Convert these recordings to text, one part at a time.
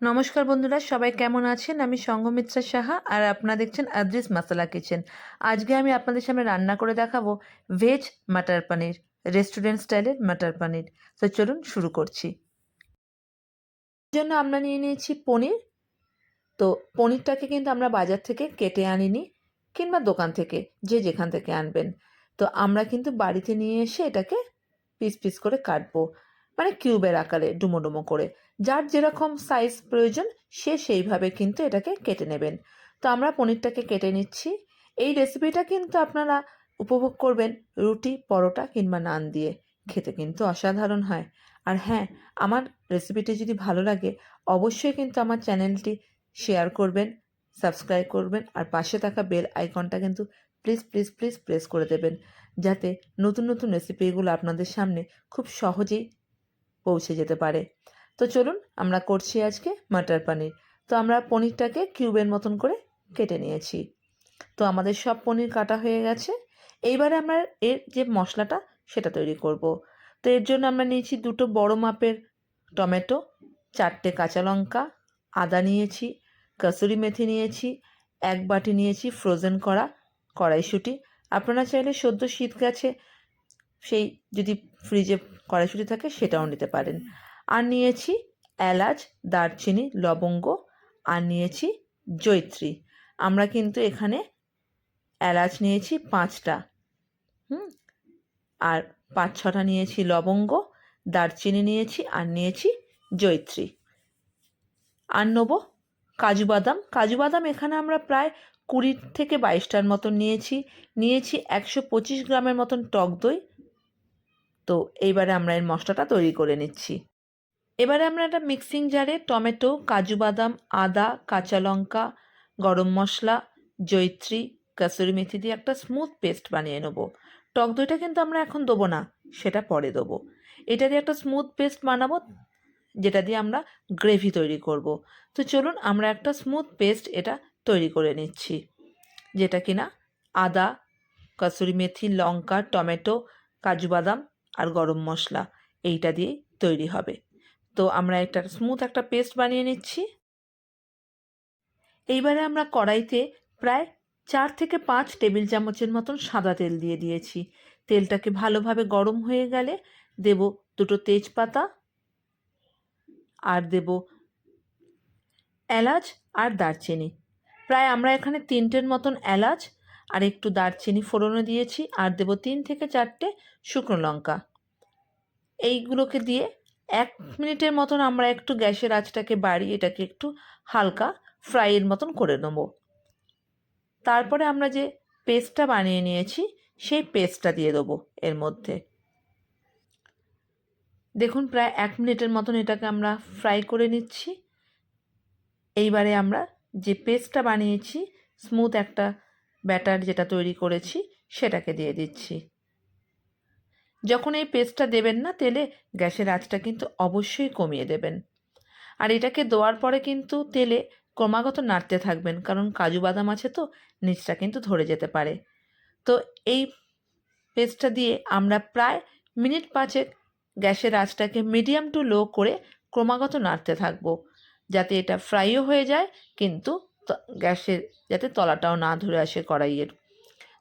নমস্কার বন্ধুরা, সবাই কেমন আছেন? আমি সঙ্গমিত্রা সাহা আর আপনারা দেখছেন আদ্রিস মাসালা কিচেন। আজকে আমি আপনাদের সামনে রান্না করে দেখাবো ভেজ মাটার পনির রেস্টুরেন্ট স্টাইলের মাটার পনির। তো চলুন শুরু করছি। জন্য আমরা নিয়ে নিয়েছি পনির। তো পনিরটাকে কিন্তু আমরা বাজার থেকে কেটে আনিনি কিংবা দোকান থেকে, যে যেখান থেকে আনবেন। তো আমরা কিন্তু বাড়িতে নিয়ে এসে এটাকে পিস পিস করে কাটবো। মানে কিউবের আকারে ডুমো ডুমো করে। যার যেরকম সাইজ প্রয়োজন, সে সেইভাবে কিন্তু এটাকে কেটে নেবেন। তো আমরা পনিরটাকে কেটে নিচ্ছি। এই রেসিপিটা কিন্তু আপনারা উপভোগ করবেন রুটি, পরোটা কিংবা নান দিয়ে। খেতে কিন্তু অসাধারণ হয়। আর হ্যাঁ আমার রেসিপিটি যদি ভালো লাগে, অবশ্যই কিন্তু আমার চ্যানেলটি শেয়ার করবেন সাবস্ক্রাইব করবেন, আর পাশে থাকা বেল আইকনটা কিন্তু প্লিজ প্লিজ প্লিজ প্রেস করে দেবেন। যাতে নতুন নতুন রেসিপিগুলো আপনাদের সামনে খুব সহজেই পৌঁছে যেতে পারে। তো চলুন আমরা করছি আজকে মাটার পনির। তো আমরা পনিরটাকে কিউবের মতন করে কেটে নিয়েছি। তো আমাদের সব পনির কাটা হয়ে গেছে। এইবারে আমরা এর যে মশলাটা, সেটা তৈরি করব। তো এর জন্য আমরা নিয়েছি দুটো বড় মাপের টমেটো, চারটে কাঁচা লঙ্কা, আদা নিয়েছি, কসুরি মেথি নিয়েছি, এক বাটি নিয়েছি ফ্রোজেন করা কড়াইশুঁটি। আপনারা চাইলে সদ্য শীত গেছে, সেই যদি ফ্রিজে কড়াইশুঁটি থাকে সেটাও নিতে পারেন। আর নিয়েছি এলাচ, দারচিনি, লবঙ্গ, আর নিয়েছি জৈত্রী। আমরা কিন্তু এখানে এলাচ নিয়েছি পাঁচটা, হুম? আর পাঁচ ছটা নিয়েছি লবঙ্গ, দারচিনি নিয়েছি, আর নিয়েছি জৈত্রী। আর নেব কাজু বাদাম। কাজু বাদাম এখানে আমরা প্রায় কুড়ি থেকে বাইশটার মতন নিয়েছি। নিয়েছি একশো পঁচিশ গ্রামের মতন টক দই তো এইবারে আমরা এর মশলাটা তৈরি করে নিচ্ছি। এবারে আমরা একটা মিক্সিং জারে টমেটো, কাজু বাদাম, আদা, কাঁচা লঙ্কা, গরম মশলা জৈত্রী কাসুরি মেথি দিয়ে একটা স্মুথ পেস্ট বানিয়ে নেব। টক দইটা কিন্তু আমরা এখন দেবো না, সেটা পরে দেবো। এটা দিয়ে একটা স্মুথ পেস্ট বানাবো, যেটা দিয়ে আমরা গ্রেভি তৈরি করব। তো চলুন আমরা একটা স্মুথ পেস্ট এটা তৈরি করে নিচ্ছি, যেটা কিনা আদা, কাসুরি মেথি, লঙ্কা, টমেটো, কাজু বাদাম আর গরম মশলা এইটা দিয়েই তৈরি হবে। তো আমরা একটা স্মুথ একটা পেস্ট বানিয়ে নিচ্ছি। এইবারে আমরা কড়াইতে প্রায় চার থেকে পাঁচ টেবিল চামচের মতন সাদা তেল দিয়ে দিয়েছি। তেলটাকে ভালোভাবে গরম হয়ে গেলে দেব দুটো তেজপাতা আর দেব এলাচ আর দারচিনি। প্রায় আমরা এখানে তিনটের মতন এলাচ আর একটু দারচিনি ফোড়নে দিয়েছি আর দেব তিন থেকে চারটে শুকনো লঙ্কা। এইগুলোকে দিয়ে এক মিনিটের মতন আমরা একটু গ্যাসের আঁচটাকে বাড়িয়ে এটাকে একটু হালকা ফ্রাইয়ের মতন করে নেব। তারপরে আমরা যে পেস্টটা বানিয়ে নিয়েছি, সেই পেস্টটা দিয়ে দেবো এর মধ্যে। দেখুন, প্রায় এক মিনিটের মতন এটাকে আমরা ফ্রাই করে নিচ্ছি। এইবারে আমরা যে পেস্টটা বানিয়েছি, স্মুথ একটা ব্যাটার যেটা তৈরি করেছি, সেটাকে দিয়ে দিচ্ছি। যখন এই পেস্টটা দেবেন না তেলে, গ্যাসের আঁচটা কিন্তু অবশ্যই কমিয়ে দেবেন। আর এটাকে দেওয়ার পরে কিন্তু তেলে ক্রমাগত নাড়তে থাকবেন, কারণ কাজু বাদাম আছে তো, নিচটা কিন্তু ধরে যেতে পারে। তো এই পেস্টটা দিয়ে আমরা প্রায় মিনিট পাঁচেক গ্যাসের আঁচটাকে মিডিয়াম টু লো করে ক্রমাগত নাড়তে থাকব, যাতে এটা ফ্রাইও হয়ে যায়, কিন্তু গ্যাসের যাতে তলাটাও না ধরে আসে কড়াইয়ের।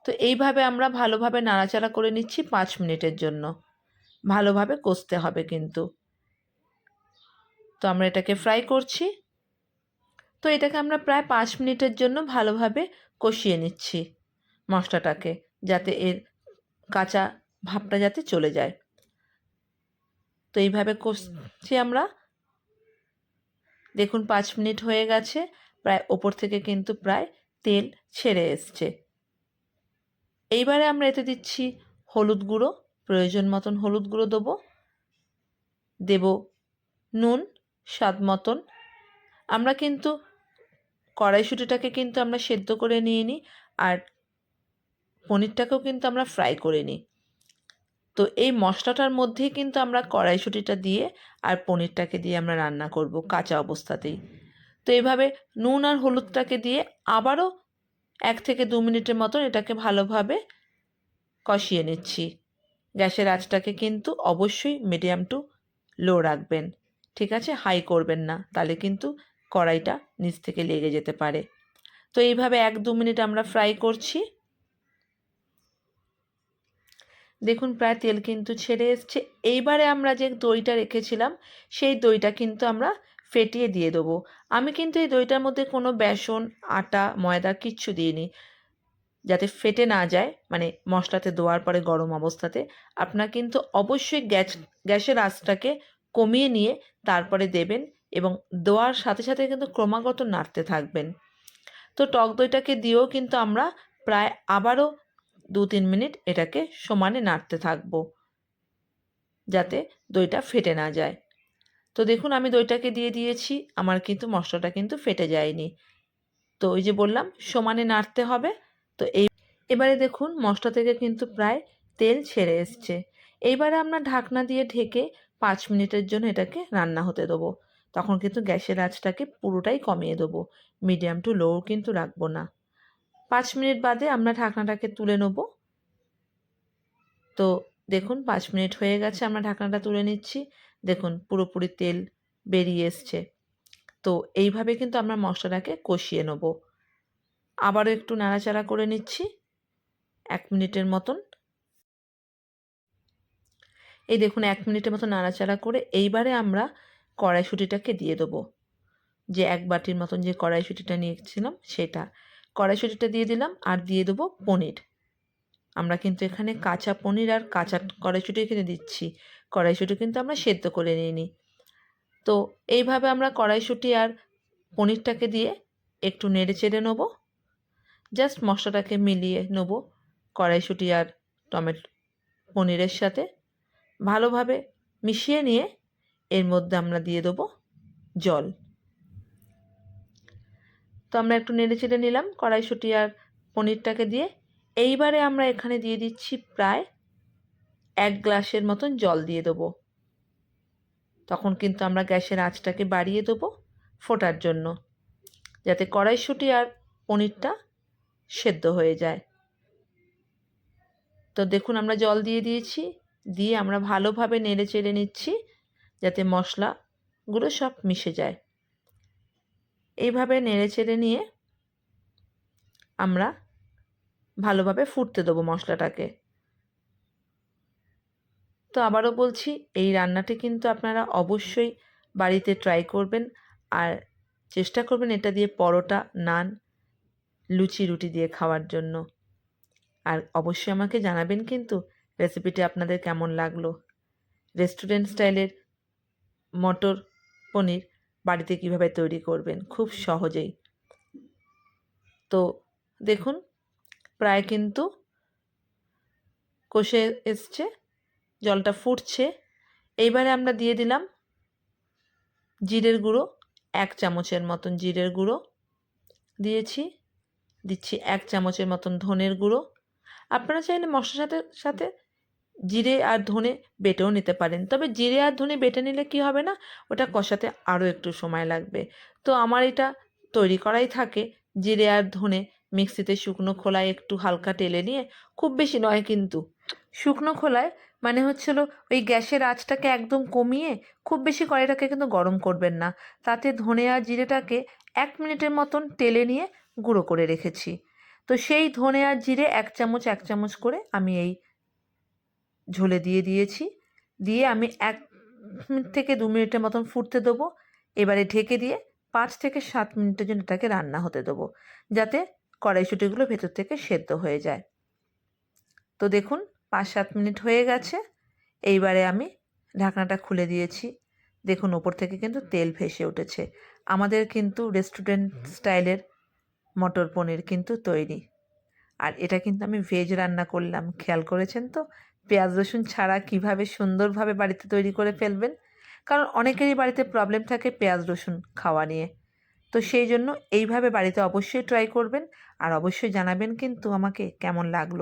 তো এইভাবে আমরা ভালোভাবে নাড়াচাড়া করে নিচ্ছি পাঁচ মিনিটের জন্য। ভালোভাবে কষতে হবে কিন্তু। তো আমরা এটাকে ফ্রাই করছি। তো এটাকে আমরা প্রায় পাঁচ মিনিটের জন্য ভালোভাবে কষিয়ে নিচ্ছি মশলাটাকে যাতে এর কাঁচা ভাবটা যাতে চলে যায়। তো এইভাবে কষছি আমরা। দেখুন পাঁচ মিনিট হয়ে গেছে। প্রায় ওপর থেকে কিন্তু প্রায় তেল ছেড়ে এসছে। এইবারে আমরা এতে দিচ্ছি হলুদ গুঁড়ো, প্রয়োজন মতন হলুদ গুঁড়ো দেবো। দেব নুন, স্বাদ মতন। আমরা কিন্তু কড়াইশুটিটাকে কিন্তু আমরা সেদ্ধ করে নিয়ে নিই আর পনিরটাকেও কিন্তু আমরা ফ্রাই করে নিই। তো এই মশলাটার মধ্যেই কিন্তু আমরা কড়াইশুটিটা দিয়ে আর পনিরটাকে দিয়ে আমরা রান্না করব কাঁচা অবস্থাতেই। তো এইভাবে নুন আর হলুদটাকে দিয়ে আবারও এক থেকে দু মিনিটের মতন এটাকে ভালোভাবে কষিয়ে নিচ্ছি। গ্যাসের আঁচটাকে কিন্তু অবশ্যই মিডিয়াম টু লো রাখবেন। ঠিক আছে? হাই করবেন না, তাহলে কিন্তু কড়াইটা নিচ থেকে লেগে যেতে পারে। তো এইভাবে এক দু মিনিট আমরা ফ্রাই করছি। দেখুন, প্রায় তেল কিন্তু ছেড়ে এসছে। এইবারে আমরা যে দইটা রেখেছিলাম, সেই দইটা কিন্তু আমরা ফেটিয়ে দিয়ে দেবো। আমি কিন্তু এই দইটার মধ্যে কোনো বেসন, আটা, ময়দা কিচ্ছু দিইনি। যাতে ফেটে না যায় মানে মশলাতে দেওয়ার পরে গরম অবস্থাতে। আপনার কিন্তু অবশ্যই গ্যাস, গ্যাসের আঁচটাকে কমিয়ে নিয়ে তারপরে দেবেন এবং দেওয়ার সাথে সাথে কিন্তু ক্রমাগত নাড়তে থাকবেন। তো টক দইটাকে দিয়েও কিন্তু আমরা প্রায় আবারও দু তিন মিনিট এটাকে সমানে নাড়তে থাকব। যাতে দইটা ফেটে না যায়। তো দেখুন আমি দইটাকে দিয়ে দিয়েছি, আমার কিন্তু মশলাটা কিন্তু ফেটে যায়নি। তো ওই যে বললাম, সমানে নাড়তে হবে। তো এই এবারে দেখুন মশলা থেকে কিন্তু প্রায় তেল ছেড়ে এসছে। এইবারে আমরা ঢাকনা দিয়ে ঢেকে পাঁচ মিনিটের জন্য এটাকে রান্না হতে দেবো। তখন কিন্তু গ্যাসের আঁচটাকে পুরোটাই কমিয়ে দেবো। মিডিয়াম টু লোও কিন্তু রাখব না। পাঁচ মিনিট বাদে আমরা ঢাকনাটাকে তুলে নেব। তো দেখুন পাঁচ মিনিট হয়ে গেছে, আমরা ঢাকনাটা তুলে নিচ্ছি। দেখুন, পুরোপুরি তেল বেরিয়ে এসছে। তো এইভাবে কিন্তু আমরা মশলাটাকে কষিয়ে নেব। আবারও একটু নাড়াচাড়া করে নিচ্ছি। এক মিনিটের মতন। এই দেখুন, এক মিনিটের মতো নাড়াচাড়া করে এইবারে আমরা কড়াইশুঁটিটাকে দিয়ে দেবো। যে এক বাটির মতন যে কড়াইশুঁটিটা নিয়েছিলাম সেটা। কড়াইশুঁটিটা দিয়ে দিলাম আর দিয়ে দেবো পনির। আমরা কিন্তু এখানে কাঁচা পনির আর কাঁচা কড়াইশুঁটি এখানে দিচ্ছি। কড়াইশুঁটি কিন্তু আমরা সেদ্ধ করে নিইনি। তো এইভাবে আমরা কড়াইশুঁটি আর পনিরটাকে দিয়ে একটু নেড়ে চেড়ে নেব। জাস্ট মশলাটাকে মিলিয়ে নেব কড়াইশুঁটি আর টমেটো পনিরের সাথে। ভালোভাবে মিশিয়ে নিয়ে এর মধ্যে আমরা দিয়ে দেবো জল। তো আমরা একটু নেড়ে চেড়ে নিলাম কড়াইশুঁটি আর পনিরটাকে দিয়ে। এইবারে আমরা এখানে দিয়ে দিচ্ছি প্রায় এক গ্লাসের মতন জল দিয়ে দেবো। তখন কিন্তু আমরা গ্যাসের আঁচটাকে বাড়িয়ে দেবো ফোটার জন্য, যাতে কড়াইশুঁটি আর পনিরটা সেদ্ধ হয়ে যায়। তো দেখুন আমরা জল দিয়ে দিয়েছি, দিয়ে আমরা ভালোভাবে নেড়ে চেড়ে নিচ্ছি, যাতে মশলাগুলো সব মিশে যায়। এইভাবে নেড়ে চেড়ে নিয়ে আমরা ভালোভাবে ফুটতে দেবো মশলাটাকে। তো আবারও বলছি, এই রান্নাটি কিন্তু আপনারা অবশ্যই বাড়িতে ট্রাই করবেন। আর চেষ্টা করবেন এটা দিয়ে পরোটা, নান, লুচি, রুটি দিয়ে খাওয়ার জন্য। আর অবশ্যই আমাকে জানাবেন কিন্তু রেসিপিটি আপনাদের কেমন লাগল? রেস্টুরেন্ট স্টাইলের মটর পনির বাড়িতে কীভাবে তৈরি করবেন? খুব সহজেই। তো দেখুন, প্রায় কিন্তু কষে এসছে। জলটা ফুটছে। এইবারে আমরা দিয়ে দিলাম জিরের গুঁড়ো, এক চামচের মতন জিরের গুঁড়ো দিয়েছি। দিচ্ছি এক চামচের মতন ধনের গুঁড়ো। আপনারা চাইলে মশলার সাথে সাথে জিরে আর ধনে বেটেও নিতে পারেন। তবে জিরে আর ধনে বেটে নিলে কি হবে না, ওটা কষাতে আরও একটু সময় লাগবে। তো আমার এটা তৈরি করাই থাকে। জিরে আর ধনে মিক্সিতে শুকনো খোলায় একটু হালকা টেলে নিয়ে, খুব বেশি নয় কিন্তু। শুকনো খোলায় মানে হচ্ছিল ওই গ্যাসের আঁচটাকে একদম কমিয়ে খুব বেশি কড়াইটাকে কিন্তু গরম করবেন না। তাতে ধনে আর জিরেটাকে এক মিনিটের মতন টেলে নিয়ে গুঁড়ো করে রেখেছি। তো সেই ধনে আর জিরে এক চামচ এক চামচ করে আমি এই ঝোলে দিয়ে দিয়েছি। দিয়ে আমি এক মিনিট থেকে দু মিনিটের মতন ফুটতে দেবো। এবারে ঢেকে দিয়ে পাঁচ থেকে সাত মিনিটের জন্য এটাকে রান্না হতে দেবো, যাতে কড়াইশুটিগুলো ভেতর থেকে সেদ্ধ হয়ে যায়। তো দেখুন পাঁচ সাত মিনিট হয়ে গেছে। এইবারে আমি ঢাকনাটা খুলে দিয়েছি। দেখুন ওপর থেকে কিন্তু তেল ভেসে উঠেছে। আমাদের কিন্তু রেস্টুরেন্ট স্টাইলের মটর পনির কিন্তু তৈরি। আর এটা কিন্তু আমি ভেজ রান্না করলাম। খেয়াল করেছেন তো? পেঁয়াজ রসুন ছাড়া কীভাবে সুন্দরভাবে বাড়িতে তৈরি করে ফেলবেন? কারণ অনেকেরই বাড়িতে প্রবলেম থাকে পেঁয়াজ রসুন খাওয়া নিয়ে। তো সেই জন্য এইভাবে বাড়িতে অবশ্যই ট্রাই করবেন। আর অবশ্যই জানাবেন কিন্তু আমাকে কেমন লাগল।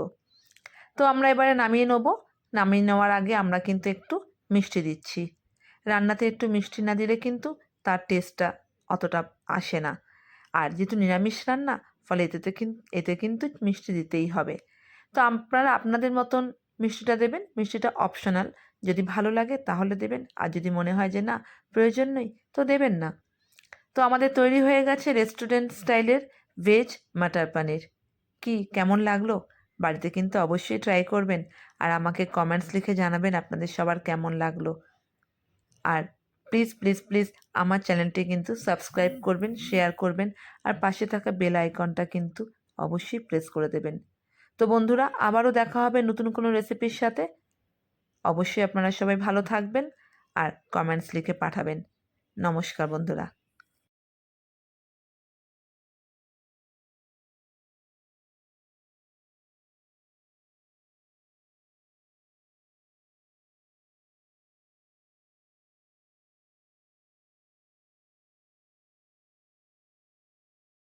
তো আমরা এবারে নামিয়ে নেব। নামিয়ে নেওয়ার আগে আমরা কিন্তু একটু মিষ্টি দিচ্ছি। রান্নাতে একটু মিষ্টি না দিলে কিন্তু তার টেস্টটা অতটা আসে না। আর যেহেতু নিরামিষ রান্না, ফলে এতে কিন্তু এতে কিন্তু মিষ্টি দিতেই হবে। তো আপনারা আপনাদের মতন মিষ্টিটা দেবেন। মিষ্টিটা অপশনাল যদি ভালো লাগে তাহলে দেবেন। আর যদি মনে হয় যে না, প্রয়োজন নেই, তো দেবেন না। তো আমাদের তৈরি হয়ে গেছে রেস্টুরেন্ট স্টাইলের ভেজ মাটার পানির কি, কেমন লাগল? বাড়িতে কিন্তু অবশ্যই ট্রাই করবেন। আর আমাকে কমেন্টস লিখে জানাবেন আপনাদের সবার কেমন লাগল। আর প্লিজ প্লিজ প্লিজ আমার চ্যানেলটি কিন্তু সাবস্ক্রাইব করবেন শেয়ার করবেন, আর পাশে থাকা বেল আইকনটা কিন্তু অবশ্যই প্রেস করে দেবেন। তো বন্ধুরা, আবারও দেখা হবে নতুন কোনো রেসিপির সাথে। অবশ্যই আপনারা সবাই ভালো থাকবেন আর কমেন্টস লিখে পাঠাবেন। নমস্কার বন্ধুরা।